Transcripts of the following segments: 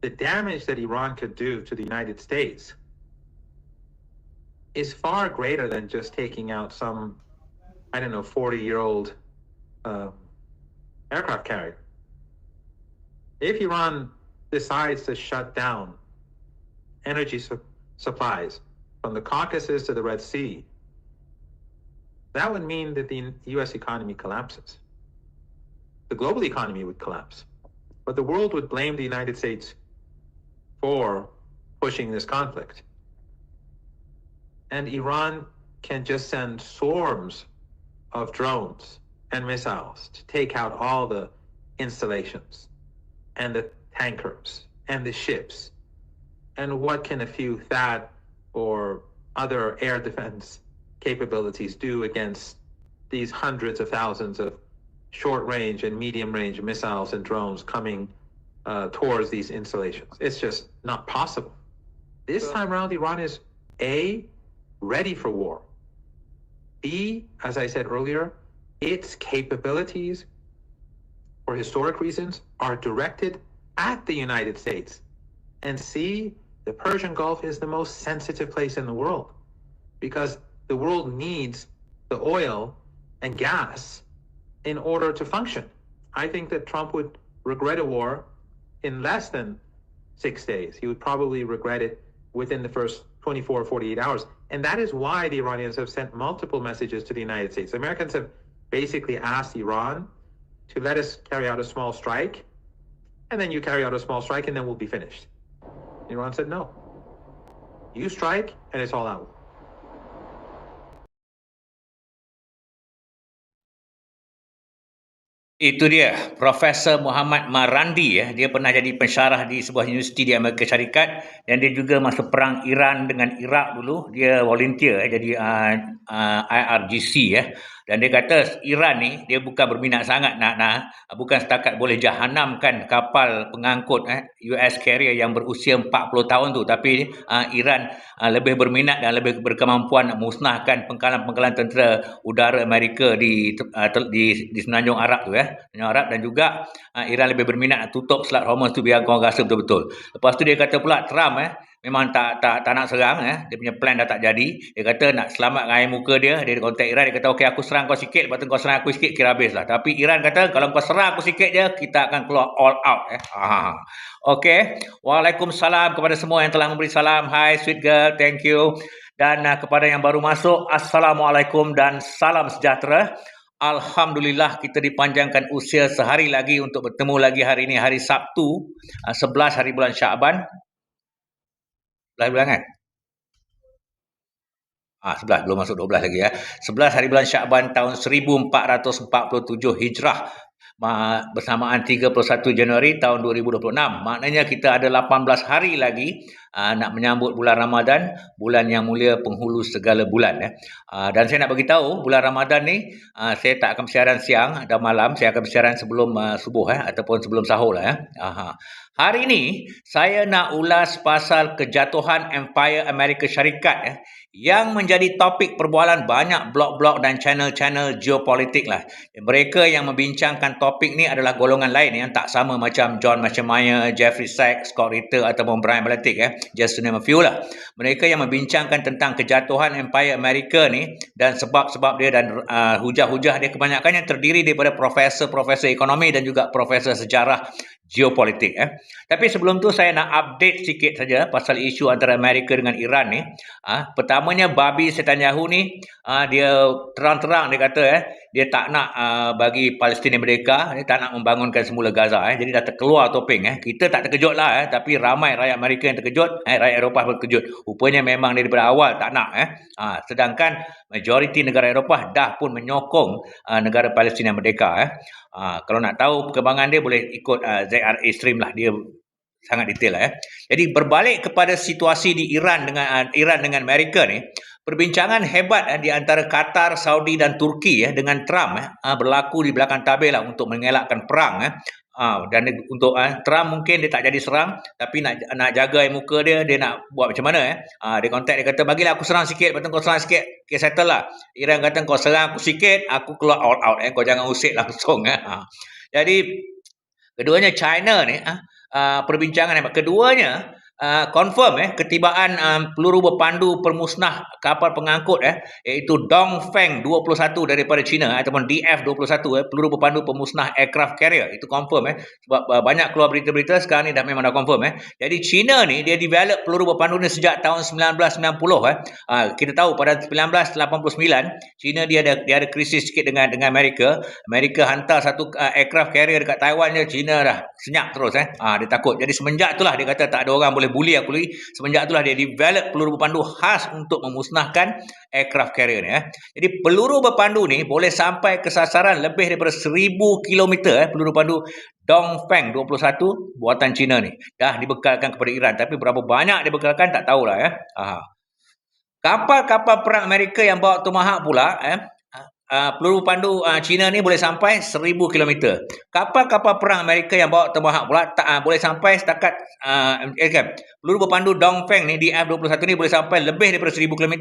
the damage that Iran could do to the United States is far greater than just taking out some, I don't know, 40 year old uh, aircraft carrier. If Iran decides to shut down energy su- supplies from the Caucasus to the Red Sea, that would mean that the US economy collapses. The global economy would collapse. But the world would blame the United States for pushing this conflict. And Iran can just send swarms of drones and missiles to take out all the installations and the tankers and the ships. And what can a few THAAD or other air defense capabilities do against these hundreds of thousands of short range and medium range missiles and drones coming uh, towards these installations? It's just not possible. This time around, Iran is A, ready for war. B, as I said earlier, its capabilities, for historic reasons, are directed at the United States. And C, the Persian Gulf is the most sensitive place in the world because the world needs the oil and gas in order to function. I think that Trump would regret a war in less than six days. He would probably regret it within the first 24 or 48 hours. And that is why the Iranians have sent multiple messages to the United States. Americans have basically asked Iran to let us carry out a small strike, and then you carry out a small strike, and then we'll be finished. Iran said no. You strike, and it's all out. Itu dia, Profesor Muhammad Marandi ya. Dia pernah jadi pensyarah di sebuah universiti di Amerika Syarikat dan dia juga masuk perang Iran dengan Iraq dulu. Dia volunteer ya, jadi uh, uh, IRGC ya. Dan dia kata Iran ni dia bukan berminat sangat nak nak bukan setakat boleh jahanamkan kapal pengangkut eh, US carrier yang berusia 40 tahun tu tapi uh, Iran uh, lebih berminat dan lebih berkemampuan nak musnahkan pengkalan-pengkalan tentera udara Amerika di uh, di di semenanjung Arab tu ya. Semenanjung Arab dan juga uh, Iran lebih berminat nak tutup Selat Hormuz tu biar kau rasa betul-betul. Lepas tu dia kata pula Trump eh memang tak tak tak nak serang eh. Dia punya plan dah tak jadi. Dia kata nak selamatkan air muka dia dia kontak Iran. Dia kata okey aku serang kau sikit. Lepas tu kau serang aku sikit kira habis lah. Tapi Iran kata kalau kau serang aku sikit je kita akan keluar all out eh. Ha okey. Waalaikumsalam kepada semua yang telah memberi salam. Hi sweet girl. Thank you. Dan uh, kepada yang baru masuk assalamualaikum dan salam sejahtera. Alhamdulillah kita dipanjangkan usia sehari lagi untuk bertemu lagi hari ini hari Sabtu 11 uh, hari bulan Syaban. 11 bulan kan? Ah, 11 belum masuk 12 lagi ya. 11 hari bulan Syakban tahun 1447 Hijrah bersamaan 31 Januari tahun 2026. Maknanya kita ada 18 hari lagi uh, nak menyambut bulan Ramadan, bulan yang mulia penghulu segala bulan ya. Uh, dan saya nak bagi tahu bulan Ramadan ni uh, saya tak akan bersiaran siang dan malam, saya akan bersiaran sebelum uh, subuh ya ataupun sebelum sahur lah ya. Aha. Hari ini saya nak ulas pasal kejatuhan Empire Amerika Syarikat ya yang menjadi topik perbualan banyak blog-blog dan channel-channel geopolitik lah. Mereka yang membincangkan topik ni adalah golongan lain yang tak sama macam John Meyer, Jeffrey Sachs, Scott Ritter ataupun Brian Balatik ya. Just to name a few lah. Mereka yang membincangkan tentang kejatuhan Empire Amerika ni dan sebab-sebab dia dan uh, hujah-hujah dia kebanyakannya terdiri daripada profesor-profesor ekonomi dan juga profesor sejarah geopolitik eh. Tapi sebelum tu saya nak update sikit saja pasal isu antara Amerika dengan Iran ni. Ah, pertamanya babi Netanyahu ni ah, dia terang-terang dia kata eh dia tak nak uh, bagi Palestin mereka, dia tak nak membangunkan semula Gaza eh. Jadi dah terkeluar topeng eh. Kita tak terkejut lah eh, tapi ramai rakyat Amerika yang terkejut, eh rakyat Eropah pun terkejut. Rupanya memang daripada awal tak nak eh. Ah, sedangkan majoriti negara Eropah dah pun menyokong uh, negara Palestin yang merdeka eh. Ah, kalau nak tahu perkembangan dia boleh ikut uh, ZRA stream lah dia sangat detail lah ya. Jadi berbalik kepada situasi di Iran dengan uh, Iran dengan Amerika ni, perbincangan hebat uh, di antara Qatar, Saudi dan Turki ya dengan Trump uh, berlaku di belakang tabir lah untuk mengelakkan perang Uh, dan untuk uh, Trump mungkin dia tak jadi serang tapi nak nak jaga muka dia dia nak buat macam mana eh uh, dia kontak dia kata bagilah aku serang sikit lepas kau serang sikit okay, settle lah Iran kata kau serang aku sikit aku keluar all out eh kau jangan usik langsung eh uh. jadi keduanya China ni uh, uh, perbincangan hebat. Keduanya uh, confirm eh ketibaan um, peluru berpandu permusnah kapal pengangkut eh iaitu Dongfeng 21 daripada China eh, ataupun DF21 eh peluru berpandu pemusnah aircraft carrier itu confirm eh sebab uh, banyak keluar berita-berita sekarang ni dah memang dah confirm eh. Jadi China ni dia develop peluru berpandu ni sejak tahun 1990 eh. Uh, kita tahu pada 1989 China dia ada dia ada krisis sikit dengan dengan Amerika. Amerika hantar satu uh, aircraft carrier dekat Taiwan je China dah senyap terus eh. Uh, dia takut. Jadi semenjak itulah dia kata tak ada orang boleh boleh bully aku lagi. Semenjak itulah dia develop peluru berpandu khas untuk memusnahkan aircraft carrier ni. Eh. Jadi peluru berpandu ni boleh sampai ke sasaran lebih daripada 1000 km eh, peluru berpandu Dongfeng 21 buatan China ni. Dah dibekalkan kepada Iran. Tapi berapa banyak dibekalkan tak tahulah. Eh. Kapal-kapal perang Amerika yang bawa Tomahawk pula eh, uh, peluru pandu uh, China ni boleh sampai 1000 km. Kapal-kapal perang Amerika yang bawa Tomahawk pula tak, uh, boleh sampai setakat uh, eh, kan? peluru berpandu Dongfeng ni di F21 ni boleh sampai lebih daripada 1000 km.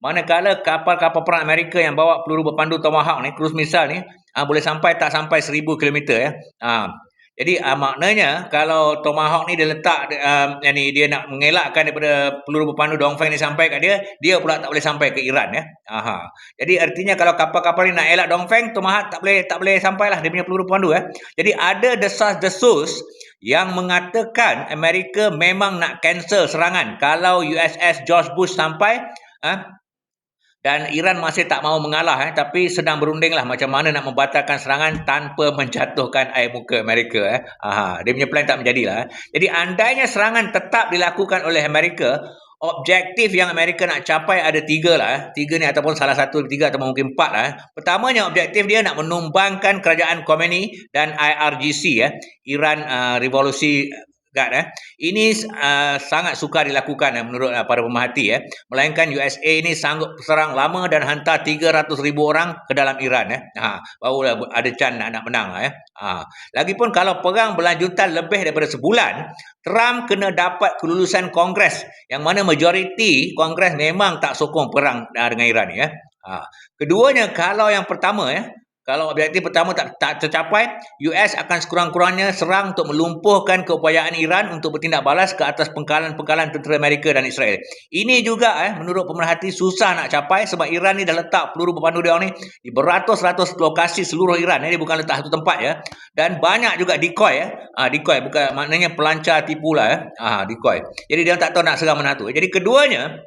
Manakala kapal-kapal perang Amerika yang bawa peluru berpandu Tomahawk ni cruise missile ni uh, boleh sampai tak sampai 1000 km ya. Uh, jadi uh, maknanya kalau Tomahawk ni dia letak uh, ni dia nak mengelakkan daripada peluru berpandu Dongfeng ni sampai kat dia, dia pula tak boleh sampai ke Iran ya. Aha. Jadi artinya kalau kapal-kapal ni nak elak Dongfeng, Tomahawk tak boleh tak boleh sampailah dia punya peluru berpandu ya. Jadi ada desas-desus yang mengatakan Amerika memang nak cancel serangan kalau USS George Bush sampai uh, dan Iran masih tak mau mengalah eh, tapi sedang berundinglah macam mana nak membatalkan serangan tanpa menjatuhkan air muka Amerika eh. Aha, dia punya plan tak menjadilah eh. Jadi andainya serangan tetap dilakukan oleh Amerika, objektif yang Amerika nak capai ada tiga lah. Eh. Tiga ni ataupun salah satu tiga atau mungkin empat lah. Eh. Pertamanya objektif dia nak menumbangkan kerajaan Khomeini dan IRGC eh. Iran uh, Revolusi Guard eh. Ini uh, sangat sukar dilakukan eh, menurut uh, para pemerhati eh. Melainkan USA ini sanggup serang lama dan hantar 300 ribu orang ke dalam Iran eh. Ha, barulah ada can nak, nak menang eh. Ha. Lagipun kalau perang berlanjutan lebih daripada sebulan, Trump kena dapat kelulusan Kongres yang mana majoriti Kongres memang tak sokong perang uh, dengan Iran ni eh. Ha. Keduanya kalau yang pertama eh kalau objektif pertama tak, tak tercapai, US akan sekurang-kurangnya serang untuk melumpuhkan keupayaan Iran untuk bertindak balas ke atas pengkalan-pengkalan tentera Amerika dan Israel. Ini juga eh, menurut pemerhati susah nak capai sebab Iran ni dah letak peluru berpandu dia ni di beratus-ratus lokasi seluruh Iran. Ini bukan letak satu tempat ya. Dan banyak juga decoy ya. Ha, decoy bukan maknanya pelancar tipu lah ya. Ha, decoy. Jadi dia tak tahu nak serang mana tu. Jadi keduanya,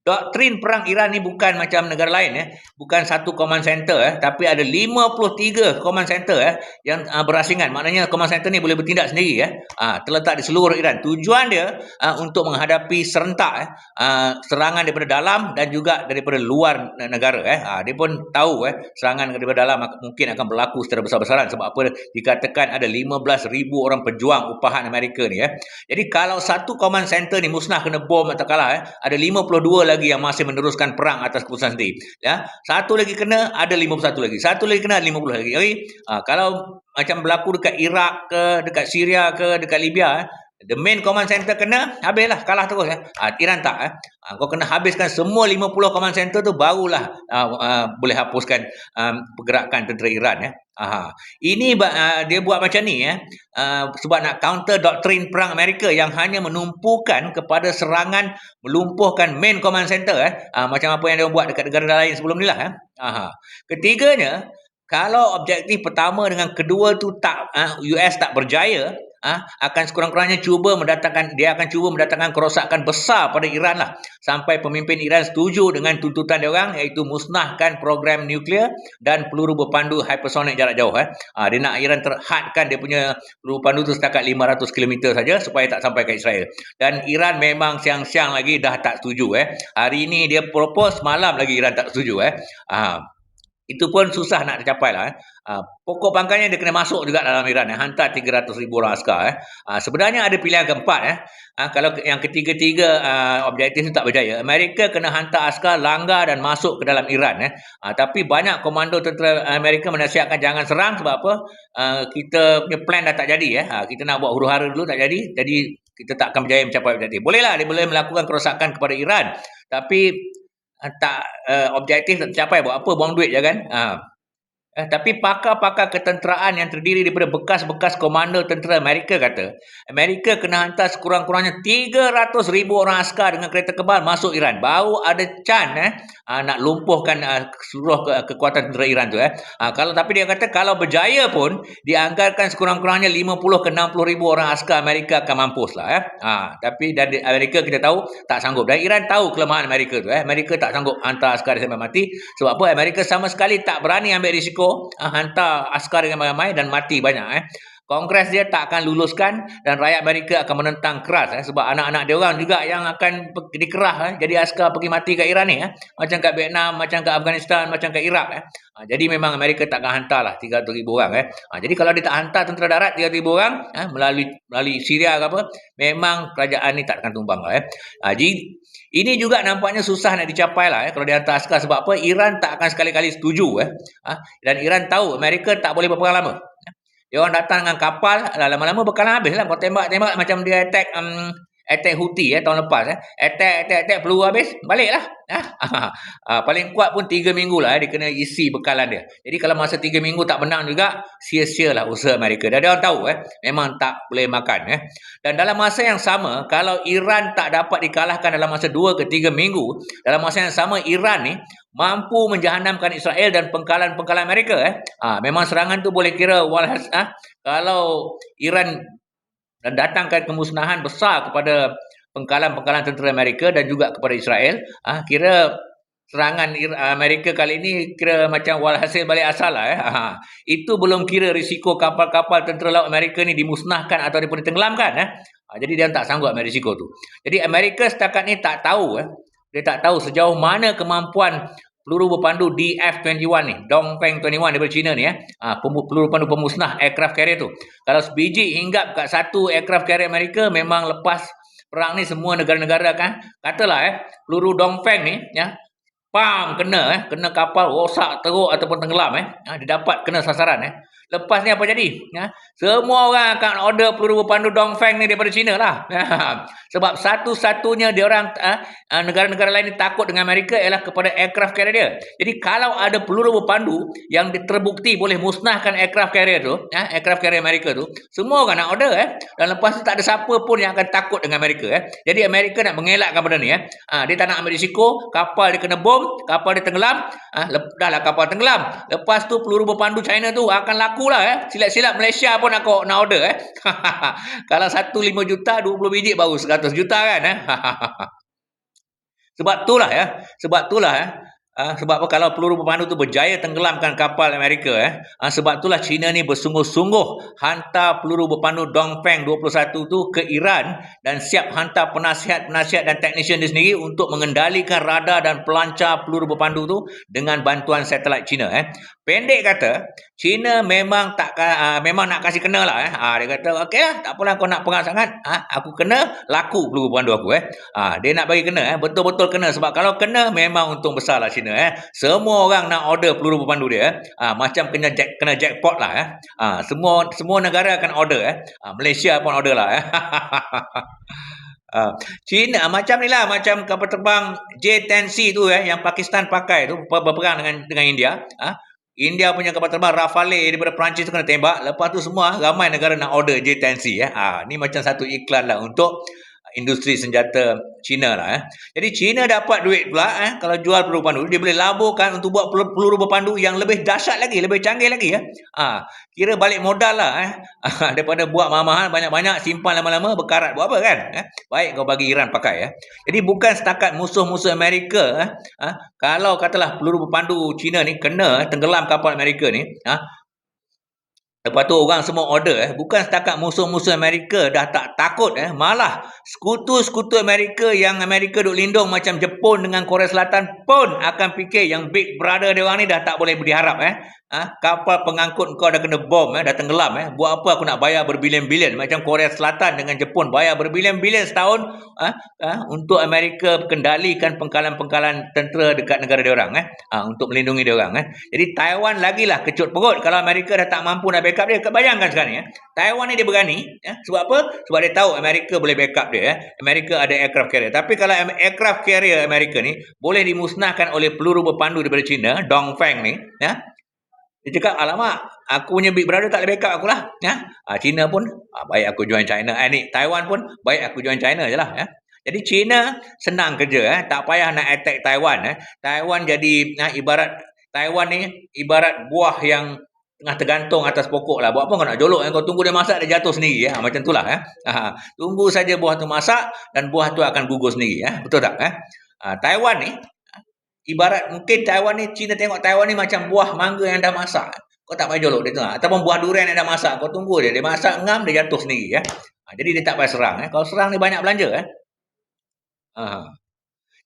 Doktrin perang Iran ni bukan macam negara lain ya. Bukan satu command center eh, tapi ada 53 command center eh yang uh, berasingan. Maknanya command center ni boleh bertindak sendiri ya. Uh, terletak di seluruh Iran. Tujuan dia uh, untuk menghadapi serentak eh, uh, serangan daripada dalam dan juga daripada luar negara eh. Uh, dia pun tahu eh serangan daripada dalam mungkin akan berlaku secara besar-besaran sebab apa dikatakan ada 15,000 orang pejuang upahan Amerika ni eh. Jadi kalau satu command center ni musnah kena bom atau kalah eh, ada 52 lagi yang masih meneruskan perang atas keputusan sendiri. Ya, satu lagi kena ada 51 lagi. Satu lagi kena ada 50 lagi. Okay? Ha, kalau macam berlaku dekat Iraq ke, dekat Syria ke, dekat Libya, eh, the main command center kena habislah kalah terus ya. Ha, Iran tak eh. Ha, kau kena habiskan semua 50 command center tu barulah uh, uh, boleh hapuskan um, pergerakan tentera Iran ya. Aha. Ini uh, dia buat macam ni ya. Uh, sebab nak counter doktrin perang Amerika yang hanya menumpukan kepada serangan melumpuhkan main command center eh. Uh, macam apa yang dia buat dekat negara lain sebelum ni lah. Eh. Aha. Ketiganya, kalau objektif pertama dengan kedua tu tak uh, US tak berjaya, ha, akan sekurang-kurangnya cuba mendatangkan dia akan cuba mendatangkan kerosakan besar pada Iran lah sampai pemimpin Iran setuju dengan tuntutan dia orang iaitu musnahkan program nuklear dan peluru berpandu hypersonic jarak jauh eh. Ha, dia nak Iran terhadkan dia punya peluru berpandu tu setakat 500 km saja supaya tak sampai ke Israel. Dan Iran memang siang-siang lagi dah tak setuju eh. Hari ini dia propose malam lagi Iran tak setuju eh. Ha, itu pun susah nak tercapai lah. Eh. Uh, pokok pangkalnya dia kena masuk juga dalam Iran. Eh. Hantar 300 ribu orang askar. Eh. Uh, sebenarnya ada pilihan keempat. Eh. Uh, kalau yang ketiga-tiga uh, objektif itu tak berjaya. Amerika kena hantar askar langgar dan masuk ke dalam Iran. Eh. Uh, tapi banyak komando tentera Amerika menasihatkan jangan serang sebab apa? Uh, kita punya plan dah tak jadi. Eh. Uh, kita nak buat huru-hara dulu tak jadi. Jadi kita tak akan berjaya mencapai objektif. Bolehlah dia boleh melakukan kerosakan kepada Iran. Tapi tak uh, objektif tak tercapai buat apa buang duit je kan ha. Eh, tapi pakar-pakar ketenteraan yang terdiri daripada bekas-bekas komando tentera Amerika kata, Amerika kena hantar sekurang-kurangnya 300 ribu orang askar dengan kereta kebal masuk Iran. Baru ada can eh, uh, nak lumpuhkan uh, seluruh ke- kekuatan tentera Iran tu. Eh. Uh, kalau Tapi dia kata kalau berjaya pun, dianggarkan sekurang-kurangnya 50 ke 60 ribu orang askar Amerika akan mampus lah. Eh. Uh, tapi dari Amerika kita tahu tak sanggup. Dan Iran tahu kelemahan Amerika tu. Eh. Amerika tak sanggup hantar askar sampai mati. Sebab apa? Amerika sama sekali tak berani ambil risiko hantar askar ramai-ramai dan mati banyak eh. Kongres dia tak akan luluskan dan rakyat Amerika akan menentang keras eh, sebab anak-anak dia orang juga yang akan dikerah eh, jadi askar pergi mati kat Iran ni eh. Macam kat Vietnam, macam kat Afghanistan, macam kat Iraq eh. Ha, jadi memang Amerika tak akan hantar lah 300 ribu orang eh. Ha, jadi kalau dia tak hantar tentera darat 300 ribu orang eh, melalui melalui Syria ke apa, memang kerajaan ni tak akan tumbang lah eh. Ha, jadi ini juga nampaknya susah nak dicapai lah eh, kalau dia hantar askar sebab apa Iran tak akan sekali-kali setuju eh. Ha, dan Iran tahu Amerika tak boleh berperang lama. Dia orang datang dengan kapal, lama-lama bekalan habis lah. Kau tembak-tembak macam dia attack um, attack Houthi eh, tahun lepas. Eh. Attack, attack, attack, peluru habis, balik lah. ah, paling kuat pun tiga minggu lah eh, dia kena isi bekalan dia. Jadi kalau masa tiga minggu tak menang juga, sia-sia lah usaha Amerika. Dan dia orang tahu eh, memang tak boleh makan. Eh. Dan dalam masa yang sama, kalau Iran tak dapat dikalahkan dalam masa dua ke tiga minggu, dalam masa yang sama Iran ni mampu menjahanamkan Israel dan pengkalan-pengkalan Amerika. Eh. Ah, memang serangan tu boleh kira walhas, ah, kalau Iran dan datangkan kemusnahan besar kepada pengkalan-pengkalan tentera Amerika dan juga kepada Israel. Ah, kira serangan Amerika kali ini kira macam walhasil balik asal lah. Eh. Ah, itu belum kira risiko kapal-kapal tentera laut Amerika ni dimusnahkan atau ditenggelamkan. Eh. Ah, jadi dia tak sanggup ambil risiko tu. Jadi Amerika setakat ni tak tahu. Eh. Dia tak tahu sejauh mana kemampuan peluru berpandu DF-21 ni, Dongfeng 21 daripada China ni eh. Ha, peluru berpandu pemusnah aircraft carrier tu. Kalau sebiji hinggap kat satu aircraft carrier Amerika memang lepas perang ni semua negara-negara kan katalah eh peluru Dongfeng ni ya pam kena eh kena kapal rosak teruk ataupun tenggelam eh ha, dia dapat kena sasaran eh Lepas ni apa jadi? Ya? Semua orang akan order peluru berpandu Dongfeng ni daripada China lah. Ya? Sebab satu-satunya dia orang uh, negara-negara lain ni takut dengan Amerika ialah kepada aircraft carrier dia. Jadi kalau ada peluru berpandu yang terbukti boleh musnahkan aircraft carrier tu, ya? aircraft carrier Amerika tu, semua orang nak order eh. Dan lepas tu tak ada siapa pun yang akan takut dengan Amerika eh. Jadi Amerika nak mengelakkan benda ni eh. Ha, dia tak nak ambil risiko, kapal dia kena bom, kapal dia tenggelam, ha, dah lah kapal tenggelam. Lepas tu peluru berpandu China tu akan laku aku lah eh. Silap-silap Malaysia pun aku nak order eh. Kalau satu lima juta, dua puluh biji baru seratus juta kan eh. Sebab itulah ya. Sebab itulah eh. Ha, sebab apa kalau peluru berpandu tu berjaya tenggelamkan kapal Amerika eh. Ha, sebab itulah China ni bersungguh-sungguh hantar peluru berpandu Dongfeng 21 tu ke Iran dan siap hantar penasihat-penasihat dan teknisian dia sendiri untuk mengendalikan radar dan pelancar peluru berpandu tu dengan bantuan satelit China eh. Pendek kata, China memang tak uh, memang nak kasih kena lah eh. Ha, dia kata, okey lah, tak apalah kau nak perang sangat. Ha, aku kena, laku peluru pandu aku eh. Ha, dia nak bagi kena eh. Betul-betul kena. Sebab kalau kena, memang untung besar lah China eh. Semua orang nak order peluru pandu dia eh. Ha, macam kena jack, kena jackpot lah eh. Ha, semua semua negara akan order eh. Ha, Malaysia pun order lah eh. Uh, China macam ni lah macam kapal terbang J-10C tu eh yang Pakistan pakai tu berperang dengan dengan India ah uh, India punya kapal terbang Rafale daripada Perancis tu kena tembak. Lepas tu semua ramai negara nak order J-10C. Eh. Ha, ni macam satu iklan lah untuk industri senjata China lah eh. Jadi China dapat duit pula eh kalau jual peluru berpandu dia boleh laburkan untuk buat peluru berpandu yang lebih dahsyat lagi, lebih canggih lagi ya. Ha, kira balik modal lah eh. daripada buat mahal-mahal banyak-banyak simpan lama-lama berkarat buat apa kan? Eh? Baik kau bagi Iran pakai ya. Jadi bukan setakat musuh-musuh Amerika eh. Ha, kalau katalah peluru berpandu China ni kena tenggelam kapal Amerika ni, ha, Lepas tu orang semua order eh. Bukan setakat musuh-musuh Amerika dah tak takut eh. Malah sekutu-sekutu Amerika yang Amerika duk lindung macam Jepun dengan Korea Selatan pun akan fikir yang big brother dia orang ni dah tak boleh diharap eh. Ha? Kapal pengangkut kau dah kena bom, eh? dah tenggelam. Eh? Buat apa aku nak bayar berbilion-bilion? Macam Korea Selatan dengan Jepun bayar berbilion-bilion setahun ha? Ha? untuk Amerika kendalikan pengkalan-pengkalan tentera dekat negara dia orang. Eh? Ha? Untuk melindungi dia orang. Eh? Jadi Taiwan lagilah kecut perut kalau Amerika dah tak mampu nak backup dia. Bayangkan sekarang. Eh? Taiwan ni dia berani. Eh? Sebab apa? Sebab dia tahu Amerika boleh backup dia. Eh? Amerika ada aircraft carrier. Tapi kalau aircraft carrier Amerika ni boleh dimusnahkan oleh peluru berpandu daripada China, Dongfeng ni. Ya? Dia cakap, alamak, aku punya big brother tak boleh backup aku lah. Ya? Ha, China pun, ha, baik aku join China. Eh, ni, Taiwan pun, baik aku join China je lah. Ya? Jadi China senang kerja. Eh? Tak payah nak attack Taiwan. Eh? Taiwan jadi ha, ibarat, Taiwan ni ibarat buah yang tengah tergantung atas pokok lah. Buat apa kau nak jolok? Eh? Kau tunggu dia masak, dia jatuh sendiri. Eh? Macam tu lah. Eh? Ha, tunggu saja buah tu masak dan buah tu akan gugur sendiri. Eh? Betul tak? Eh? Ha, Taiwan ni, Ibarat mungkin Taiwan ni, China tengok Taiwan ni macam buah mangga yang dah masak. Kau tak payah jolok dia tu. Ataupun buah durian yang dah masak. Kau tunggu dia. Dia masak ngam, dia jatuh sendiri. Ya. Ha, jadi dia tak payah serang. Eh. Kalau serang ni banyak belanja. Eh. Ha.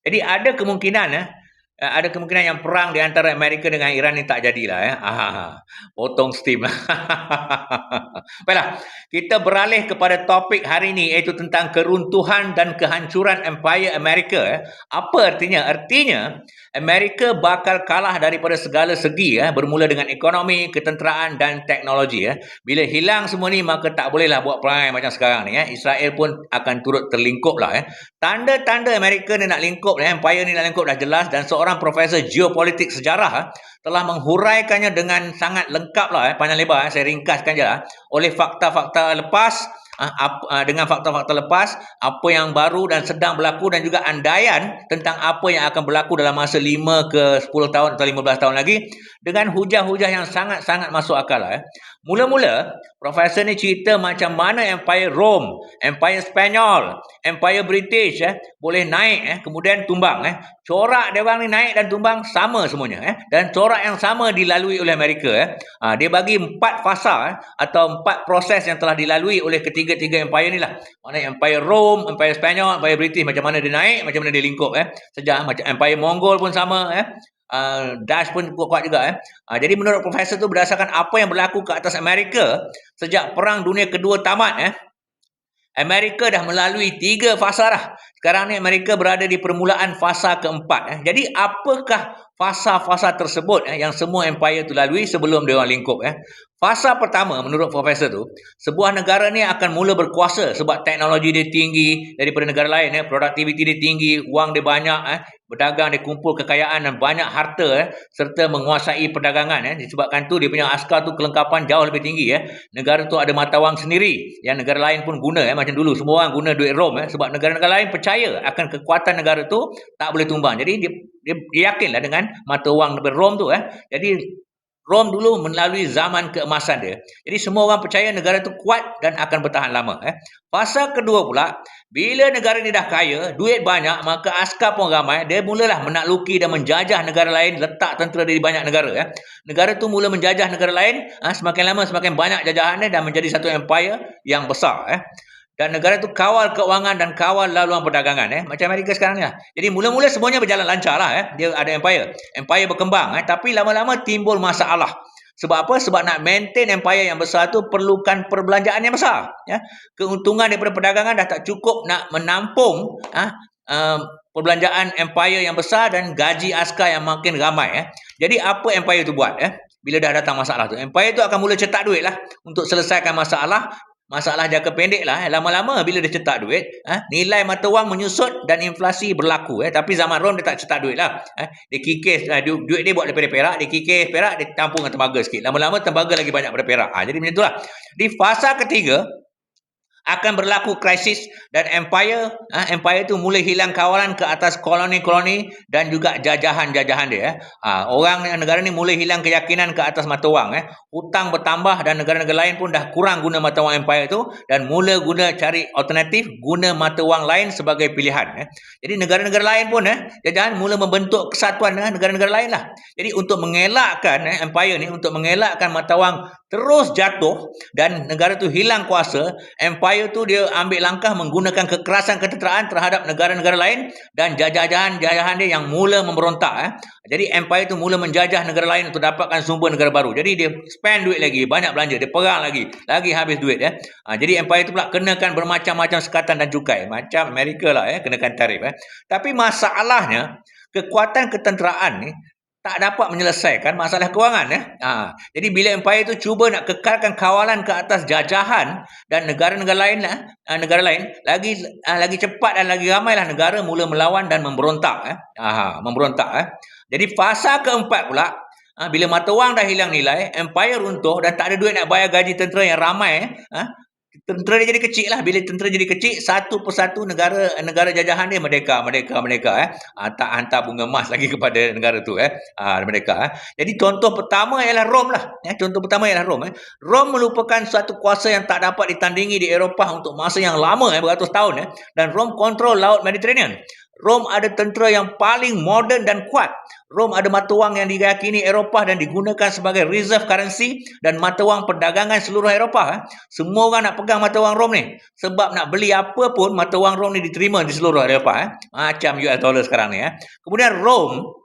Jadi ada kemungkinan eh, Eh, ada kemungkinan yang perang di antara Amerika dengan Iran ni tak jadilah ya. Ah, potong steam. Baiklah, kita beralih kepada topik hari ini iaitu tentang keruntuhan dan kehancuran Empire Amerika. Eh. Apa artinya? Artinya Amerika bakal kalah daripada segala segi ya, bermula dengan ekonomi, ketenteraan dan teknologi ya. Bila hilang semua ni maka tak bolehlah buat perang macam sekarang ni ya. Israel pun akan turut terlingkuplah ya. Tanda-tanda Amerika ni nak lingkup ya, Empire ni nak lingkup dah jelas dan seorang profesor geopolitik sejarah ha, telah menghuraikannya dengan sangat lengkap lah, eh, panjang lebar. Eh, saya ringkaskan je lah. Oleh fakta-fakta lepas, uh, dengan fakta-fakta lepas apa yang baru dan sedang berlaku dan juga andaian tentang apa yang akan berlaku dalam masa 5 ke 10 tahun atau 15 tahun lagi dengan hujah-hujah yang sangat-sangat masuk akal lah. Eh. Mula-mula, profesor ni cerita macam mana Empire Rome, Empire Spanyol, Empire British eh, boleh naik eh, kemudian tumbang. Eh. Corak dia orang ni naik dan tumbang sama semuanya. Eh. Dan corak yang sama dilalui oleh Amerika. Eh. Ha, dia bagi empat fasa eh, atau empat proses yang telah dilalui oleh ketiga tiga-tiga empire ni lah. Mana empire Rome, empire Spanyol, empire British macam mana dia naik, macam mana dia lingkup eh. Sejak macam empire Mongol pun sama eh. Uh, Dash pun kuat-kuat juga eh. Uh, jadi menurut profesor tu berdasarkan apa yang berlaku ke atas Amerika sejak perang dunia kedua tamat eh. Amerika dah melalui tiga fasa dah. Sekarang ni Amerika berada di permulaan fasa keempat. Eh. Jadi apakah fasa-fasa tersebut eh, yang semua empire tu lalui sebelum dia orang lingkup? Eh. Fasa pertama menurut profesor tu, sebuah negara ni akan mula berkuasa sebab teknologi dia tinggi daripada negara lain. Eh. Produktiviti dia tinggi, wang dia banyak, eh. berdagang dia kumpul kekayaan dan banyak harta eh. serta menguasai perdagangan. Eh. Disebabkan tu dia punya askar tu kelengkapan jauh lebih tinggi. Eh. Negara tu ada mata wang sendiri yang negara lain pun guna. Eh. Macam dulu semua orang guna duit Rom. Eh. Sebab negara-negara lain percaya akan kekuatan negara tu tak boleh tumbang. Jadi dia, dia, dia yakinlah dengan mata wang Rom tu. Eh. Jadi Rom dulu melalui zaman keemasan dia. Jadi semua orang percaya negara itu kuat dan akan bertahan lama. Eh. Fasa kedua pula, bila negara ini dah kaya, duit banyak, maka askar pun ramai, dia mulalah menakluki dan menjajah negara lain, letak tentera di banyak negara. Eh. Negara itu mula menjajah negara lain, eh, semakin lama semakin banyak jajahan dia dan menjadi satu empire yang besar. Eh dan negara itu kawal keuangan dan kawal laluan perdagangan eh macam Amerika sekarang lah. Jadi mula-mula semuanya berjalan lancar lah eh. Dia ada empire. Empire berkembang eh tapi lama-lama timbul masalah. Sebab apa? Sebab nak maintain empire yang besar tu perlukan perbelanjaan yang besar ya. Keuntungan daripada perdagangan dah tak cukup nak menampung ah um, perbelanjaan empire yang besar dan gaji askar yang makin ramai eh. Jadi apa empire tu buat eh? Bila dah datang masalah tu, empire tu akan mula cetak duit lah untuk selesaikan masalah Masalah jangka pendek lah. Eh. Lama-lama bila dia cetak duit, eh, nilai mata wang menyusut dan inflasi berlaku. Eh. Tapi zaman Rom dia tak cetak duit lah. Eh. Dia kikis, eh, duit dia buat daripada perak, dia kikis perak, dia tampung dengan tembaga sikit. Lama-lama tembaga lagi banyak daripada perak. Ha, jadi macam itulah. Di fasa ketiga, akan berlaku krisis dan empire ha, empire itu mulai hilang kawalan ke atas koloni-koloni dan juga jajahan-jajahan dia eh. ha, orang negara ni mulai hilang keyakinan ke atas mata wang eh. hutang bertambah dan negara-negara lain pun dah kurang guna mata wang empire itu dan mula guna cari alternatif guna mata wang lain sebagai pilihan eh. jadi negara-negara lain pun eh, jajahan mula membentuk kesatuan dengan negara-negara lain lah jadi untuk mengelakkan eh, empire ni untuk mengelakkan mata wang terus jatuh dan negara tu hilang kuasa empire Empire tu dia ambil langkah menggunakan kekerasan ketenteraan terhadap negara-negara lain dan jajahan-jajahan dia yang mula memberontak. Eh. Jadi Empire tu mula menjajah negara lain untuk dapatkan sumber negara baru. Jadi dia spend duit lagi, banyak belanja, dia perang lagi, lagi habis duit. Eh. Ha, jadi Empire tu pula kenakan bermacam-macam sekatan dan cukai. Macam Amerika lah, eh, kenakan tarif. Eh. Tapi masalahnya, kekuatan ketenteraan ni tak dapat menyelesaikan masalah kewangan ya. Ha. Jadi bila empire itu cuba nak kekalkan kawalan ke atas jajahan dan negara-negara lain lah, ha, negara lain lagi ha, lagi cepat dan lagi ramailah negara mula melawan dan memberontak ya. Ha, memberontak ya. Jadi fasa keempat pula Ha, bila mata wang dah hilang nilai, empire runtuh dan tak ada duit nak bayar gaji tentera yang ramai, ha, tentera dia jadi kecil lah. Bila tentera jadi kecil, satu persatu negara negara jajahan dia merdeka, merdeka, merdeka. Eh. Ha, tak hantar bunga emas lagi kepada negara tu. Eh. Ha, merdeka. Eh. Jadi contoh pertama ialah Rom lah. Eh. Contoh pertama ialah Rom. Eh. Rom merupakan suatu kuasa yang tak dapat ditandingi di Eropah untuk masa yang lama, eh, beratus tahun. Eh. Dan Rom kontrol Laut Mediterranean. Rom ada tentera yang paling moden dan kuat. Rom ada mata wang yang diyakini Eropah dan digunakan sebagai reserve currency dan mata wang perdagangan seluruh Eropah. Eh. Semua orang nak pegang mata wang Rom ni. Sebab nak beli apa pun mata wang Rom ni diterima di seluruh Eropah. Eh. Macam US dollar sekarang ni. Eh. Kemudian Rom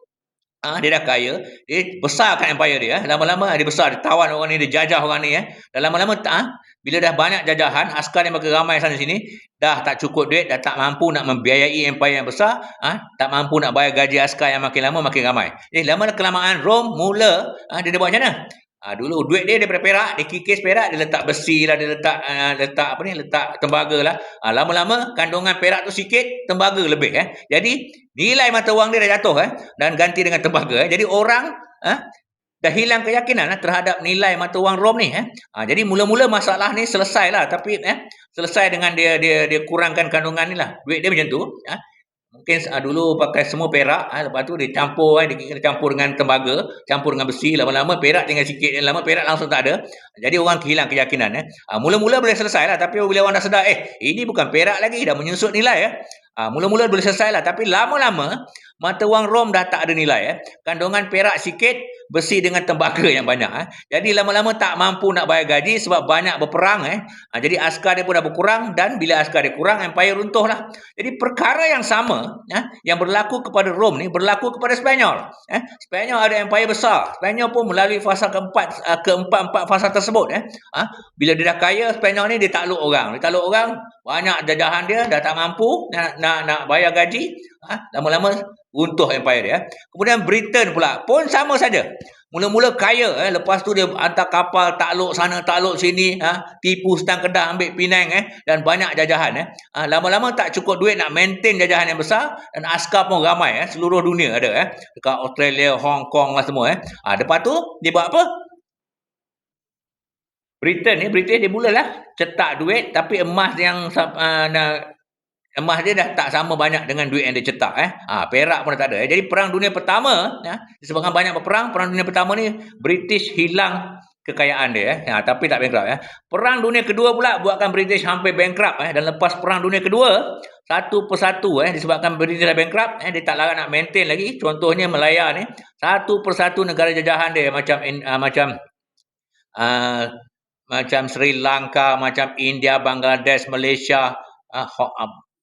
Ah, dia dah kaya, dia besarkan empire dia. Lama-lama dia besar, dia tawan orang ni, dia jajah orang ni. Eh. Dan lama-lama ah, bila dah banyak jajahan, askar yang makin ramai sana sini, dah tak cukup duit, dah tak mampu nak membiayai empire yang besar, ah, tak mampu nak bayar gaji askar yang makin lama makin ramai. Jadi lama kelamaan Rom mula, ah, dia, dia buat macam mana? Ha, dulu duit dia daripada perak, dia kikis perak, dia letak besi lah, dia letak uh, letak apa ni, letak tembaga lah. Ha, lama-lama kandungan perak tu sikit, tembaga lebih eh. Jadi nilai mata wang dia dah jatuh eh dan ganti dengan tembaga eh. Jadi orang eh, dah hilang keyakinan eh, terhadap nilai mata wang Rom ni eh. Ha, jadi mula-mula masalah ni selesai lah tapi eh selesai dengan dia dia dia kurangkan kandungan ni lah. Duit dia macam tu eh. Mungkin uh, dulu pakai semua perak, uh, lepas tu dia campur, uh, dia kena campur dengan tembaga, campur dengan besi, lama-lama perak tinggal sikit, lama perak langsung tak ada. Jadi orang kehilang keyakinan. Eh. Uh, mula-mula boleh selesai lah, tapi bila orang dah sedar, eh ini bukan perak lagi, dah menyusut nilai. Eh. Uh, mula-mula boleh selesai lah, tapi lama-lama mata wang Rom dah tak ada nilai. Eh. Kandungan perak sikit, besi dengan tembaga yang banyak. Eh. Jadi lama-lama tak mampu nak bayar gaji sebab banyak berperang. Eh. Ha, jadi askar dia pun dah berkurang dan bila askar dia kurang, empire runtuh lah. Jadi perkara yang sama eh, yang berlaku kepada Rom ni berlaku kepada Spanyol. Eh. Spanyol ada empire besar. Spanyol pun melalui fasa keempat, uh, keempat-empat fasa tersebut. Eh. Ha. Bila dia dah kaya, Spanyol ni dia takluk orang. Dia takluk orang, banyak jajahan dia dah tak mampu nak, nak, nak bayar gaji. Ha. Lama-lama runtuh empire dia. Kemudian Britain pula pun sama saja. Mula-mula kaya, eh, lepas tu dia hantar kapal takluk sana, takluk sini, ha, tipu setang kedah, ambil Penang, eh, dan banyak jajahan. Eh. Ha, lama-lama tak cukup duit nak maintain jajahan yang besar, dan askar pun ramai, eh, seluruh dunia ada. Eh. Dekat Australia, Hong Kong lah semua. Eh. Ha, lepas tu, dia buat apa? Britain ni, Britain dia mulalah cetak duit, tapi emas yang uh, emas dia dah tak sama banyak dengan duit yang dia cetak eh. Ha, perak pun dah tak ada. Eh. Jadi perang dunia pertama, ya, disebabkan banyak berperang, perang dunia pertama ni British hilang kekayaan dia eh. Ha, tapi tak bankrupt eh. Perang dunia kedua pula buatkan British hampir bankrupt eh dan lepas perang dunia kedua satu persatu eh disebabkan British dah bankrupt eh dia tak larat nak maintain lagi. Contohnya Melaya ni, satu persatu negara jajahan dia macam uh, macam uh, macam Sri Lanka, macam India, Bangladesh, Malaysia, uh,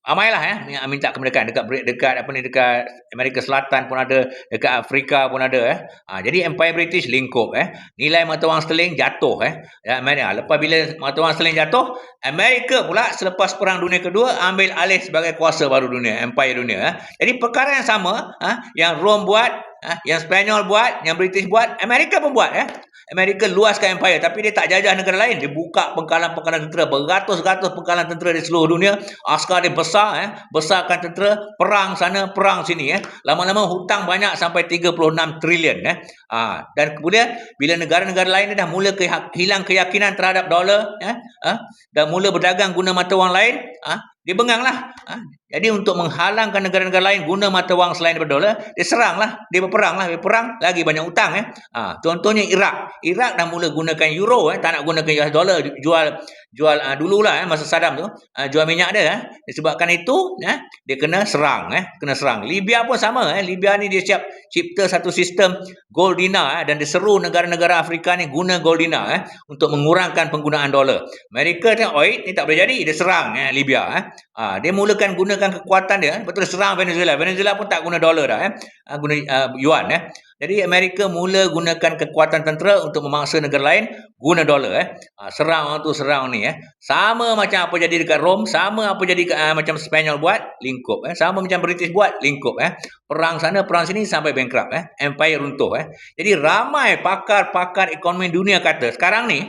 Amailah ya eh, minta kemerdekaan dekat dekat apa ni dekat Amerika Selatan pun ada, dekat Afrika pun ada eh. Ha, jadi Empire British lingkup eh. Nilai mata wang sterling jatuh eh. Ya, Amerika. Lepas bila mata wang sterling jatuh, Amerika pula selepas perang dunia kedua ambil alih sebagai kuasa baru dunia, empire dunia eh. Jadi perkara yang sama ha, yang Rome buat, ha, yang Spanyol buat, yang British buat, Amerika pun buat eh. Amerika luaskan empire tapi dia tak jajah negara lain. Dia buka pengkalan-pengkalan tentera, beratus-ratus pengkalan tentera di seluruh dunia. Askar dia besar eh, besarkan tentera, perang sana, perang sini eh. Lama-lama hutang banyak sampai 36 trilion eh. Ha, dan kemudian bila negara-negara lain dah mula hilang keyakinan terhadap dolar eh, ha, dan mula berdagang guna mata wang lain, ha, dia benganglah. Ha? Jadi untuk menghalangkan negara-negara lain guna mata wang selain daripada dolar, dia seranglah. Dia berperanglah. Dia perang, lagi banyak hutang. Eh. Ha, contohnya Iraq. Iraq dah mula gunakan euro. Eh. Tak nak gunakan US dollar. Jual jual uh, dululah eh, masa Saddam tu. Uh, jual minyak dia. Eh. Disebabkan itu, eh, dia kena serang. Eh. Kena serang. Libya pun sama. Eh. Libya ni dia siap cipta satu sistem gold dinar. Eh. Dan dia seru negara-negara Afrika ni guna gold dinar. Eh. Untuk mengurangkan penggunaan dolar. Amerika tengok, oi, ni tak boleh jadi. Dia serang eh, Libya. Eh. Ha, dia mulakan gunakan kekuatan dia betul serang Venezuela. Venezuela pun tak guna dolar dah eh. Ha, guna uh, yuan eh. Jadi Amerika mula gunakan kekuatan tentera untuk memaksa negara lain guna dolar eh. Ha, serang tu serang ni eh. Sama macam apa jadi dekat Rom, sama apa jadi uh, macam Spanyol buat, lingkup eh. Sama macam British buat, lingkup eh. Perang sana, perang sini sampai bankrupt eh. Empire runtuh eh. Jadi ramai pakar-pakar ekonomi dunia kata sekarang ni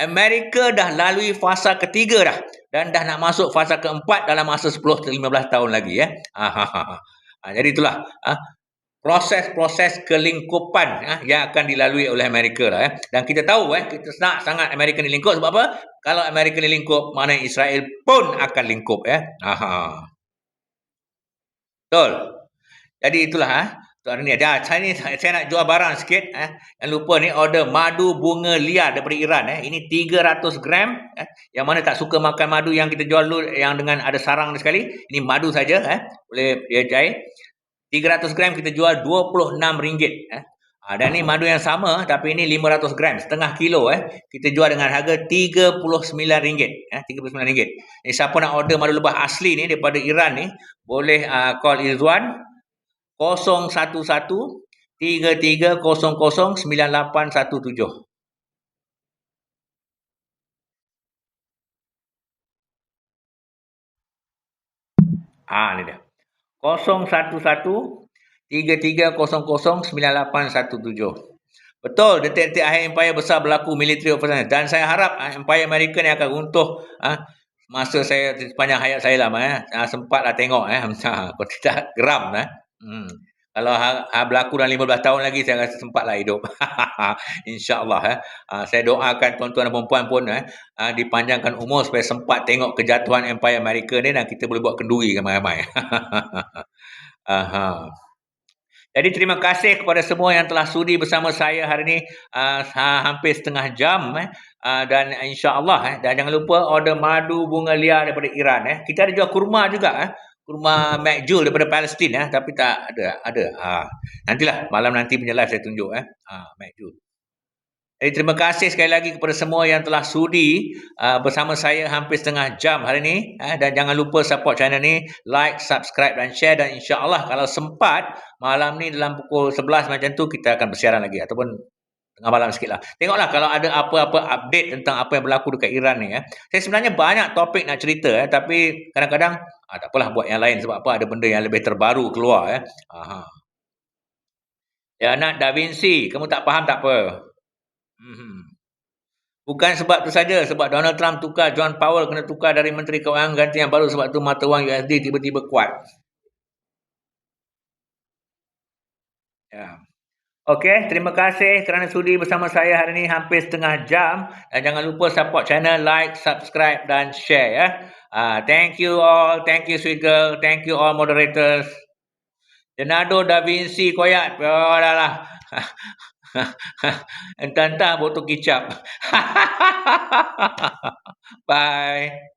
Amerika dah lalui fasa ketiga dah dan dah nak masuk fasa keempat dalam masa 10 15 tahun lagi ya. Ha, ha, ha, ha. ha jadi itulah ha. Proses-proses kelingkupan eh, yang akan dilalui oleh Amerika lah. Eh. Dan kita tahu eh, kita nak sangat Amerika dilingkup sebab apa? Kalau Amerika dilingkup, mana Israel pun akan lingkup. Eh. Aha. Betul. Jadi itulah. Eh. Hari ni ada. Saya, ni, saya nak jual barang sikit. Eh. Jangan lupa ni order madu bunga liar daripada Iran. Eh. Ini 300 gram. Eh. Yang mana tak suka makan madu yang kita jual dulu yang dengan ada sarang sekali. Ini madu saja. Eh. Boleh dia cair. 300 gram kita jual RM26 eh. Ha, dan ni madu yang sama tapi ini 500 gram setengah kilo eh kita jual dengan harga RM39 eh RM39 ni siapa nak order madu lebah asli ni daripada Iran ni boleh uh, call Izwan 011 3300 9817 Ah, ni dia. 011-3300-9817. Betul, detik-detik akhir Empire besar berlaku military operation. Dan saya harap uh, Empire American yang akan runtuh uh, masa saya sepanjang hayat saya lah. Uh, sempatlah tengok. Eh. Kalau tidak geram. Eh. Hmm. Kalau ha, ha berlaku dalam 15 tahun lagi, saya rasa sempatlah hidup. InsyaAllah. Eh. Ha, saya doakan tuan-tuan dan perempuan pun eh, ha, dipanjangkan umur supaya sempat tengok kejatuhan Empire Amerika ni dan kita boleh buat kenduri ramai-ramai. Aha. Jadi terima kasih kepada semua yang telah sudi bersama saya hari ini uh, hampir setengah jam eh. Uh, dan insya-Allah eh. dan jangan lupa order madu bunga liar daripada Iran eh. Kita ada jual kurma juga eh kurma Macjul daripada Palestin ya tapi tak ada ada. Ha. Nantilah malam nanti punya live saya tunjuk eh. Ha Macjul jadi terima kasih sekali lagi kepada semua yang telah sudi uh, bersama saya hampir setengah jam hari ini eh, dan jangan lupa support channel ni like subscribe dan share. Dan insyaallah kalau sempat malam ni dalam pukul 11 macam tu kita akan bersiaran lagi. Ataupun tengah malam sikit lah. Tengoklah kalau ada apa-apa update tentang apa yang berlaku dekat Iran ni. Eh. Saya sebenarnya banyak topik nak cerita eh, tapi kadang-kadang ah, tak apalah buat yang lain sebab apa ada benda yang lebih terbaru keluar. Eh. Aha. Ya anak Da Vinci, kamu tak faham tak apa. Hmm. Bukan sebab tu saja, sebab Donald Trump tukar John Powell kena tukar dari Menteri Keuangan ganti yang baru sebab tu mata wang USD tiba-tiba kuat. Ya. Okey, terima kasih kerana sudi bersama saya hari ini hampir setengah jam. Dan jangan lupa support channel, like, subscribe dan share ya. Uh, thank you all, thank you girl, thank you all moderators. Leonardo da Vinci koyak, oh dah lah. Entah-entah botol kicap. Bye.